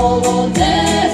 молоде.